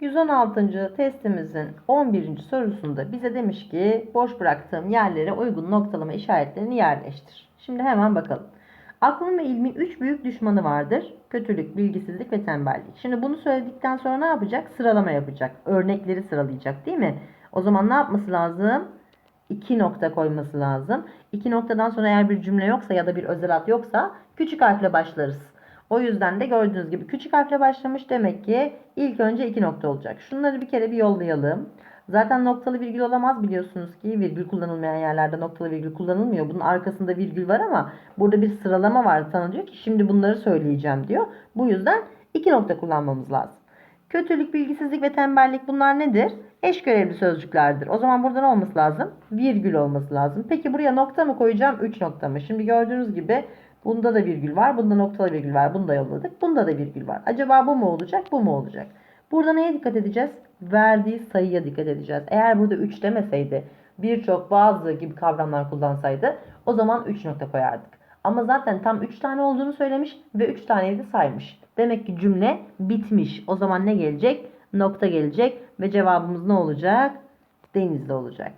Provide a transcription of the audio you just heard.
116. testimizin 11. sorusunda bize demiş ki boş bıraktığım yerlere uygun noktalama işaretlerini yerleştir. Şimdi hemen bakalım. Aklın ve ilmin 3 büyük düşmanı vardır. Kötülük, bilgisizlik ve tembellik. Şimdi bunu söyledikten sonra ne yapacak? Sıralama yapacak. Örnekleri sıralayacak değil mi? O zaman ne yapması lazım? 2 nokta koyması lazım. 2 noktadan sonra eğer bir cümle yoksa ya da bir özel ad yoksa küçük harfle başlarız. O yüzden de gördüğünüz gibi küçük harfle başlamış demek ki ilk önce iki nokta olacak. Şunları bir kere bir yollayalım. Zaten noktalı virgül olamaz biliyorsunuz ki virgül kullanılmayan yerlerde noktalı virgül kullanılmıyor. Bunun arkasında virgül var ama burada bir sıralama var. Sana diyor ki şimdi bunları söyleyeceğim diyor. Bu yüzden iki nokta kullanmamız lazım. Kötülük, bilgisizlik ve tembellik bunlar nedir? Eş görevli sözcüklerdir. O zaman burada ne olması lazım? Virgül olması lazım. Peki buraya nokta mı koyacağım? 3 nokta mı? Şimdi gördüğünüz gibi bunda da virgül var. Bunda noktalı virgül var. Bunu da yolladık. Bunda da virgül var. Acaba bu mu olacak? Bu mu olacak? Burada neye dikkat edeceğiz? Verdiği sayıya dikkat edeceğiz. Eğer burada 3 demeseydi birçok bazı gibi kavramlar kullansaydı o zaman 3 nokta koyardık. Ama zaten tam 3 tane olduğunu söylemiş ve 3 taneyi de saymış. Demek ki cümle bitmiş. O zaman ne gelecek? Nokta gelecek ve cevabımız ne olacak? Denizli olacak.